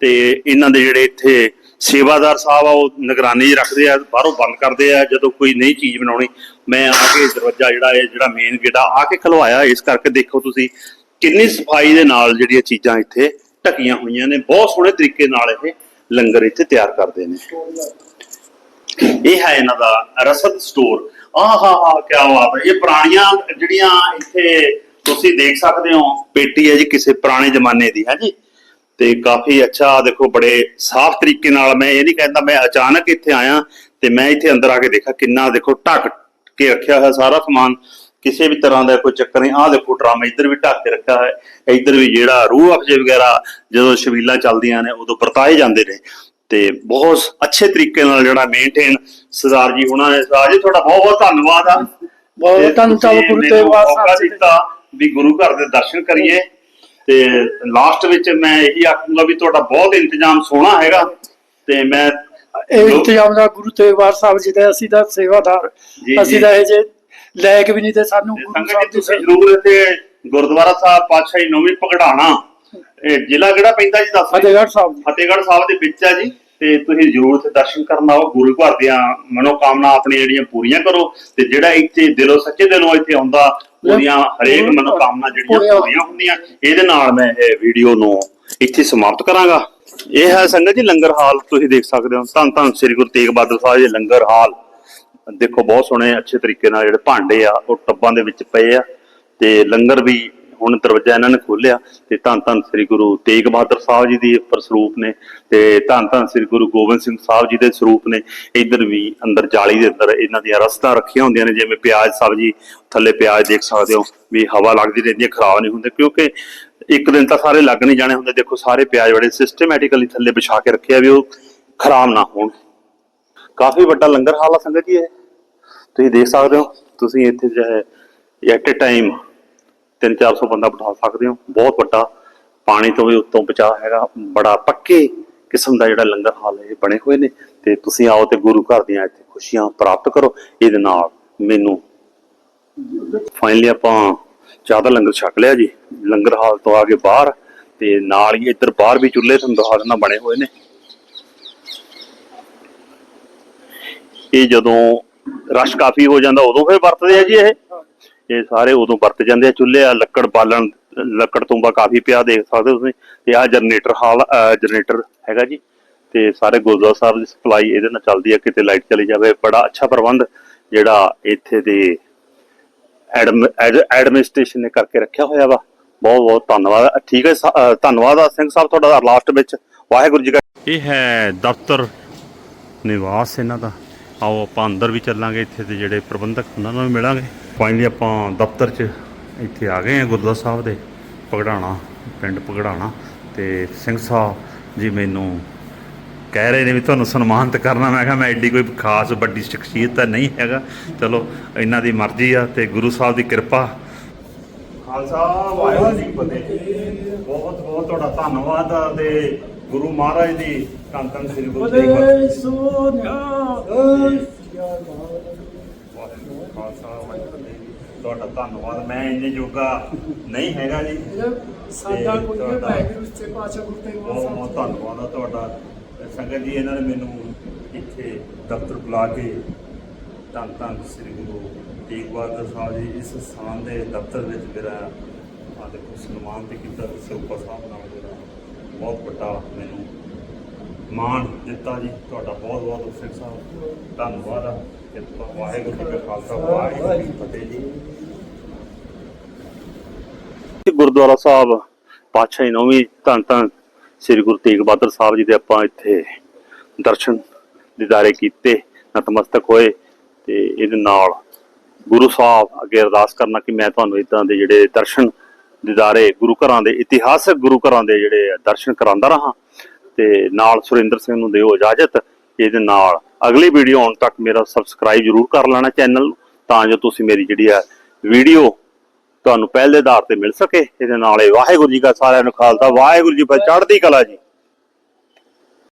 ਤੇ ਇਹਨਾਂ ਦੇ ਜਿਹੜੇ ਇੱਥੇ ਸੇਵਾਦਾਰ ਸਾਹਿਬ ਆ, ਉਹ ਨਿਗਰਾਨੀ ਰੱਖਦੇ ਆ, ਬਾਹਰੋਂ ਬੰਦ ਕਰਦੇ ਆ, ਜਦੋਂ ਕੋਈ ਨਈ ਚੀਜ਼ ਬਣਾਉਣੀ, ਮੈਂ ਆ ਕੇ ਦਰਵਾਜ਼ਾ ਜਿਹੜਾ ਇਹ ਜਿਹੜਾ ਮੇਨ ਗੇਟ ਆ ਕੇ ਖਲਵਾਇਆ, ਇਸ ਕਰਕੇ ਦੇਖੋ ਤੁਸੀਂ ਕਿੰਨੀ ਸਫ਼ਾਈ ਦੇ ਨਾਲ ਜਿਹੜੀਆਂ ਚੀਜ਼ਾਂ ਇੱਥੇ ਢਕੀਆਂ ਹੋਈਆਂ ਨੇ, ਬਹੁਤ ਸੋਹਣੇ ਤਰੀਕੇ ਨਾਲ ਇਹ ਲੰਗਰ ਇੱਥੇ ਤਿਆਰ ਕਰਦੇ ਨੇ। ਇਹ ਹੈ ਇਹਨਾਂ ਦਾ ਰਸਦ ਸਟੋਰ ਆਹ ਹਾ ਹਾ ਕੀ ਬਾਤ ਹੈ, ਇਹ ਪੁਰਾਣੀਆਂ ਜਿਹੜੀਆਂ ਇੱਥੇ ਤੁਸੀਂ ਦੇਖ ਸਕਦੇ ਹੋ, ਪੇਟੀ ਹੈ ਜੀ ਕਿਸੇ ਪੁਰਾਣੇ ਜ਼ਮਾਨੇ ਦੀ, ਹੈ ਜੀ? ਤੇ ਕਾਫੀ ਅੱਛਾ ਦੇਖੋ ਬੜੇ ਸਾਫ਼ ਤਰੀਕੇ ਨਾਲ ਮੈਂ ਇਹ ਨਹੀਂ ਕਹਿੰਦਾ ਮੈਂ ਅਚਾਨਕ ਇੱਥੇ ਆਇਆ ਤੇ ਮੈਂ ਇੱਥੇ ਅੰਦਰ ਆ ਕੇ ਦੇਖਿਆ ਕਿੰਨਾ ਦੇਖੋ ਢੱਕ ਕੇ ਰੱਖਿਆ ਹੋਇਆ ਸਾਰਾ ਸਮਾਨ। ਕਿਸੇ ਵੀ ਤਰ੍ਹਾਂ ਦਾ ਕੋਈ ਚੱਕਰ ਨਹੀਂ। ਆਹ ਦੇਖੋ ਡਰਮ ਇੱਧਰ ਵੀ ਢੱਕ ਕੇ ਰੱਖਿਆ ਹੈ। ਇੱਧਰ ਵੀ ਜਿਹੜਾ ਰੂਹ ਅਫਜੇ ਵਗੈਰਾ ਜਦੋਂ ਸ਼ਬੀਲਾਂ ਚੱਲਦੀਆਂ ਨੇ ਉਦੋਂ ਵਰਤਾਏ ਜਾਂਦੇ ਨੇ। ਤੇ ਬਹੁਤ ਅੱਛੇ ਤਰੀਕੇ ਨਾਲ ਜਿਹੜਾ ਮੇਨਟੇਨ ਸਰਦਾਰ ਜੀ ਉਹਨਾਂ ਨੇ ਸਰਦਾਰ ਜੀ ਤੁਹਾਡਾ ਬਹੁਤ ਬਹੁਤ ਧੰਨਵਾਦ ਆ। ਬਹੁਤ ਤੇ ਧੰਨ ਤੁਸੀਂ ਗੁਰੂ ਤੇਗ ਬਹਾਦਰ ਸਾਹਿਬ ਦਿੱਤਾ ਵੀ ਗੁਰੂ ਘਰ ਦੇ ਦਰਸ਼ਨ ਕਰੀਏ। ਤੇ ਲਾਸਟ ਵਿੱਚ ਮੈਂ ਇਹੀ ਆਖੂੰਗਾ ਵੀ ਤੁਹਾਡਾ ਬਹੁਤ ਇੰਤਜ਼ਾਮ ਸੋਹਣਾ ਹੈਗਾ ਤੇ ਮੈਂ ਇਹ ਇੰਤਜ਼ਾਮ ਦਾ ਗੁਰੂ ਤੇਗ ਬਹਾਦਰ ਸਾਹਿਬ ਜੀ ਦੇ ਅਸੀਂ ਤਾਂ ਸੇਵਾਦਾਰ। ਅਸੀਂ ਤਾਂ ਇਹ ਜੇ ਲੈਕ ਵੀ ਨਹੀਂ ਤੇ ਸਾਨੂੰ ਗੁਰੂ ਸਾਹਿਬ ਦੀ ਤੁਸੀਂ ਜ਼ਰੂਰ ਇੱਥੇ ਗੁਰਦੁਆਰਾ ਸਾਹਿਬ ਪਾਤਸ਼ਾਹੀ ਨੌਵੀਂ ਪਗੜਾਣਾ ਇਹ ਜ਼ਿਲ੍ਹਾ ਕਿਹੜਾ ਪੈਂਦਾ ਜੀ ਦੱਸ। ਫਤਿਹਗੜ੍ਹ ਸਾਹਿਬ ਫਤਿਹਗੜ੍ਹ ਸਾਹਿਬ ਦੇ ਵਿੱਚ ਹੈ ਜੀ ਤੇ ਤੁਸੀਂ ਜ਼ਰੂਰ ਇੱਥੇ ਦਰਸ਼ਨ ਕਰਨ ਆਓ ਗੁਰੂ ਘਰ ਦੀਆਂ ਮਨੋਕਾਮਨਾ ਆਪਣੀਆਂ ਜਿਹੜੀਆਂ ਪੂਰੀਆਂ ਕਰੋ ਤੇ ਜਿਹੜਾ ਇੱਥੇ ਦਿਲੋਂ ਸੱਚੇ ਦਿਲੋਂ ਇੱਥੇ ਆਉਂਦਾ ਉਹਦੀਆਂ ਹਰੇਕ ਮਨੋਕਾਮਨਾ ਜਿਹੜੀਆਂ ਪੂਰੀਆਂ- ਪੂਰੀਆਂ ਹੁੰਦੀਆਂ ਇਹਦੇ ਨਾਲ ਮੈਂ ਇਹ ਵੀਡੀਓ ਨੂੰ ਇੱਥੇ ਸਮਾਪਤ ਕਰਾਂਗਾ। ਇਹ ਹੈ ਸੰਗਤ ਜੀ ਲੰਗਰ ਹਾਲ ਤੁਸੀਂ ਦੇਖ ਸਕਦੇ ਹੋ। ਧੰਨ ਧੰਨ ਸ੍ਰੀ ਗੁਰੂ ਤੇਗ ਬਹਾਦਰ ਸਾਹਿਬ ਜੀ ਲੰਗਰ ਹਾਲ। ਦੇਖੋ ਬਹੁਤ ਸੋਹਣੇ ਅੱਛੇ ਤਰੀਕੇ ਨਾਲ ਜਿਹੜੇ ਭਾਂਡੇ ਆ ਉਹ ਟੱਬਾਂ ਦੇ ਵਿੱਚ ਪਏ ਆ ਤੇ ਲੰਗਰ ਵੀ ਹੁਣ ਦਰਵਾਜ਼ਾ ਇਹਨਾਂ ਨੇ ਖੋਲਿਆ ਤੇ ਧੰਨ ਧੰਨ ਸ੍ਰੀ ਗੁਰੂ ਤੇਗ ਬਹਾਦਰ ਸਾਹਿਬ ਜੀ ਦੇ ਪ੍ਰਸਰੂਪ ਨੇ ਤੇ ਧੰਨ ਧੰਨ ਸ੍ਰੀ ਗੁਰੂ ਗੋਬਿੰਦ ਸਿੰਘ ਸਾਹਿਬ ਜੀ ਦੇ ਸਰੂਪ ਨੇ, ਇੱਧਰ ਵੀ ਅੰਦਰ ਜਾਲੀ ਦੇ ਅੰਦਰ ਇਹਨਾਂ ਦੀਆਂ ਰਸਤਾਂ ਰੱਖੀਆਂ ਹੁੰਦੀਆਂ ਨੇ, ਜਿਵੇਂ ਪਿਆਜ਼ ਸਬਜ਼ੀ ਥੱਲੇ ਪਿਆਜ਼ ਦੇਖ ਸਕਦੇ ਹੋ, ਵੀ ਹਵਾ ਲੱਗਦੀ ਰਹਿੰਦੀ ਹੈ, ਖਰਾਬ ਨਹੀਂ ਹੁੰਦੇ, ਕਿਉਂਕਿ ਇੱਕ ਦਿਨ ਤਾਂ ਸਾਰੇ ਲੱਗ ਨਹੀਂ ਜਾਣੇ ਹੁੰਦੇ, ਦੇਖੋ ਸਾਰੇ ਪਿਆਜ਼ ਬੜੇ ਸਿਸਟਮੈਟਿਕਲੀ ਥੱਲੇ ਵਿਛਾ ਕੇ ਰੱਖਿਆ ਵੀ ਉਹ ਖਰਾਬ ਨਾ ਹੋਣ। ਕਾਫੀ ਵੱਡਾ ਲੰਗਰ ਹਾਲ ਆ ਸੰਗਤ ਜੀ ਇਹ। ਤੁਸੀਂ ਦੇਖ ਸਕਦੇ ਹੋ, ਤੁਸੀਂ ਇੱਥੇ ਜੋ ਐਟ ਅ ਟਾਈਮ 3-400 ਬੰਦਾ ਬਿਠਾ ਸਕਦੇ ਹੋ। ਬਹੁਤ ਵੱਡਾ। ਪਾਣੀ ਤੋਂ ਵੀ ਉੱਤੋਂ ਬਚਾਅ ਹੈਗਾ। ਬੜਾ ਪੱਕੇ ਕਿਸਮ ਦਾ ਜਿਹੜਾ ਲੰਗਰ ਹਾਲ ਇਹ ਬਣੇ ਹੋਏ ਨੇ। ਤੇ ਤੁਸੀਂ ਆਓ ਤੇ ਗੁਰੂ ਘਰ ਦੀਆਂ ਇੱਥੇ ਖੁਸ਼ੀਆਂ ਪ੍ਰਾਪਤ ਕਰੋ। ਇਹਦੇ ਨਾਲ ਮੈਨੂੰ ਫਾਈਨਲੀ ਆਪਾਂ ਚਾਹ ਦਾ ਲੰਗਰ ਛਕ ਲਿਆ ਜੀ। ਲੰਗਰ ਹਾਲ ਤੋਂ ਆ ਕੇ ਬਾਹਰ ਤੇ ਨਾਲ ਹੀ ਇੱਧਰ ਬਾਹਰ ਵੀ ਚੁੱਲ੍ਹੇ ਤੁਹਾਨੂੰ ਦਿਖਾ ਦਿੰਦਾ ਬਣੇ ਹੋਏ ਨੇ। ਇਹ ਜਦੋਂ ਰਸ਼ ਕਾਫੀ ਹੋ ਜਾਂਦਾ, ਉਦੋਂ ਫਿਰ ਵਰਤਦੇ ਆ ਜੀ ਇਹ। ਇਹ ਸਾਰੇ ਉਦੋਂ ਵਰਤ ਜਾਂਦੇ ਆ, ਚੁੱਲ੍ਹੇ ਆ, ਲੱਕੜ ਬਾਲਣ, ਲੱਕੜ ਤੁੰਬਾ ਕਾਫੀ ਪਿਆ, ਦੇਖ ਸਕਦੇ ਹੋ ਤੁਸੀਂ। ਤੇ ਆ ਜਨਰੇਟਰ ਹਾਲ ਜਨਰੇਟਰ ਹੈਗਾ ਜੀ। ਤੇ ਸਾਰੇ ਗੁਰਦੁਆਰਾ ਸਾਹਿਬ ਦੀ ਸਪਲਾਈ ਇਹਦੇ ਨਾਲ ਚੱਲਦੀ ਆ, ਕਿਤੇ ਲਾਈਟ ਚਲੀ ਜਾਵੇ। ਬੜਾ ਅੱਛਾ ਪ੍ਰਬੰਧ ਜਿਹੜਾ ਇੱਥੇ ਦੇ ਐਡਮਿਨਿਸਟ੍ਰੇਸ਼ਨ ਨੇ ਕਰਕੇ ਰੱਖਿਆ ਹੋਇਆ ਵਾ। ਬਹੁਤ ਬਹੁਤ ਧੰਨਵਾਦ। ਠੀਕ ਹੈ ਧੰਨਵਾਦ ਆ ਸਿੰਘ ਸਾਹਿਬ ਤੁਹਾਡਾ ਲਾਸਟ ਵਿੱਚ। ਵਾਹਿਗੁਰੂ ਜੀ ਕਾ ਇਹ ਹੈ ਦਫ਼ਤਰ ਨਿਵਾਸ ਇਹਨਾਂ ਦਾ। ਆਓ ਆਪਾਂ ਅੰਦਰ ਵੀ ਚੱਲਾਂਗੇ, ਇੱਥੇ ਦੇ ਜਿਹੜੇ ਪ੍ਰਬੰਧਕ, ਉਹਨਾਂ ਨਾਲ ਵੀ ਮਿਲਾਂਗੇ। ਫਾਈਨਲੀ ਆਪਾਂ ਦਫ਼ਤਰ 'ਚ ਇੱਥੇ ਆ ਗਏ ਆ ਗੁਰਦੁਆਰਾ ਸਾਹਿਬ ਦੇ ਪਗੜਾਣਾ ਪਿੰਡ ਪਗੜਾਣਾ ਤੇ ਸਿੰਘ ਸਾਹਿਬ ਜੀ ਮੈਨੂੰ ਕਹਿ ਰਹੇ ਨੇ ਵੀ ਤੁਹਾਨੂੰ ਸਨਮਾਨਿਤ ਕਰਨਾ, ਮੈਂ ਕਿਹਾ ਮੈਂ ਐਡੀ ਕੋਈ ਖਾਸ ਵੱਡੀ ਸ਼ਖਸੀਅਤ ਤਾਂ ਨਹੀਂ ਹੈਗਾ। ਚਲੋ, ਇਹਨਾਂ ਦੀ ਮਰਜ਼ੀ ਆ ਤੇ ਗੁਰੂ ਸਾਹਿਬ ਦੀ ਕਿਰਪਾ। ਖਾਲਸਾ, ਵਾਹਿਗੁਰੂ ਜੀ ਫਤਿਹ। ਬਹੁਤ ਬਹੁਤ ਤੁਹਾਡਾ ਧੰਨਵਾਦ ਆ ਤੇ ਗੁਰੂ ਮਹਾਰਾਜ ਦੀ ਧੰਨ ਧੰਨ ਸ੍ਰੀ ਗੁਰੂ ਤੇਗ ਬਹਾਦਰ ਵਾਹਿਗੁਰੂ ਖਾਲਸਾ ਵਾਹਿਗੁਰੂ ਜੀ ਕੀ ਫਤਿਹ। ਤੁਹਾਡਾ ਧੰਨਵਾਦ। ਮੈਂ ਇੰਨੇ ਜੋਗਾ ਨਹੀਂ ਹੈਗਾ ਜੀ। ਸਾਡਾ ਤੇ ਕੋਈ ਵਾਹਿਗੁਰੂ ਸੱਚੇ ਪਾਤਸ਼ਾਹ ਗੁਰੂ ਤੇਗ ਬਹੁਤ ਬਹੁਤ ਬਹਾਦਰ ਧੰਨਵਾਦ ਆ ਤੁਹਾਡਾ। ਤੇ ਸੰਗਤ ਜੀ ਇਹਨਾਂ ਨੇ ਮੈਨੂੰ ਇੱਥੇ ਦਫ਼ਤਰ ਬੁਲਾ ਕੇ ਧੰਨ ਧੰਨ ਸ੍ਰੀ ਗੁਰੂ ਤੇਗ ਬਹਾਦਰ ਸਾਹਿਬ ਜੀ ਇਸ ਸਥਾਨ ਦੇ ਦਫ਼ਤਰ ਵਿੱਚ ਮੇਰਾ ਆ ਦੇਖੋ ਸਨਮਾਨ ਤੇ ਕੀਤਾ ਸਿਰਪਾ ਸਾਹਿਬ ਨਾਲ ਮੇਰਾ ਬਹੁਤ ਵੱਡਾ ਮੈਨੂੰ ਮਾਣ ਦਿੱਤਾ ਜੀ। ਤੁਹਾਡਾ ਬਹੁਤ ਬਹੁਤ ਸਿੰਘ ਸਾਹਿਬ ਧੰਨਵਾਦ ਆ। ਵਾਹਿਗੁਰੂ ਜੀ ਕਾ ਖਾਲਸਾ ਵਾਹਿਗੁਰੂ ਜੀ ਕੀ ਫਤਿਹ ਜੀ ਗੁਰਦੁਆਰਾ ਸਾਹਿਬ ਪਾਤਸ਼ਾਹੀ ਨੌਵੀਂ ਧੰਨ ਧੰਨ ਸ੍ਰੀ ਗੁਰੂ ਤੇਗ ਬਹਾਦਰ ਸਾਹਿਬ ਜੀ ਦੇ ਆਪਾਂ ਇੱਥੇ ਦਰਸ਼ਨ ਦਿਦਾਰੇ ਕੀਤੇ, ਨਤਮਸਤਕ ਹੋਏ ਤੇ ਇਹਦੇ ਨਾਲ ਗੁਰੂ ਸਾਹਿਬ ਅੱਗੇ ਅਰਦਾਸ ਕਰਨਾ ਕਿ ਮੈਂ ਤੁਹਾਨੂੰ ਇਦਾਂ ਦੇ ਜਿਹੜੇ ਦਰਸ਼ਨ ਦਿਦਾਰੇ ਗੁਰੂ ਘਰਾਂ ਦੇ ਇਤਿਹਾਸਕ ਗੁਰੂ ਘਰਾਂ ਦੇ ਜਿਹੜੇ ਦਰਸ਼ਨ ਕਰਾਉਂਦਾ ਰਹਾ ਤੇ ਨਾਲ ਸੁਰਿੰਦਰ ਸਿੰਘ ਨੂੰ ਦਿਓ ਇਜਾਜ਼ਤ। ਇਹਦੇ ਨਾਲ। ਅਗਲੀ ਵੀਡੀਓ ਆਉਣ ਤੱਕ ਮੇਰਾ ਸਬਸਕ੍ਰਾਈਬ ਜਰੂਰ ਕਰ ਲੈਣਾ ਚੈਨਲ ਤਾਂ ਜੋ ਤੁਸੀਂ ਮੇਰੀ ਜਿਹੜੀ ਆ ਵੀਡੀਓ ਤੁਹਾਨੂੰ ਪਹਿਲੇ ਆਧਾਰ ਤੇ ਮਿਲ ਸਕੇ। ਇਹਦੇ ਨਾਲ ਵਾਹਿਗੁਰੂ ਜੀ ਕਾ ਸਾਰਿਆਂ ਨੂੰ ਖਾਲਸਾ, ਵਾਹਿਗੁਰੂ ਜੀ ਫਤਿਹ। ਚੜ੍ਹਦੀ ਕਲਾ ਜੀ।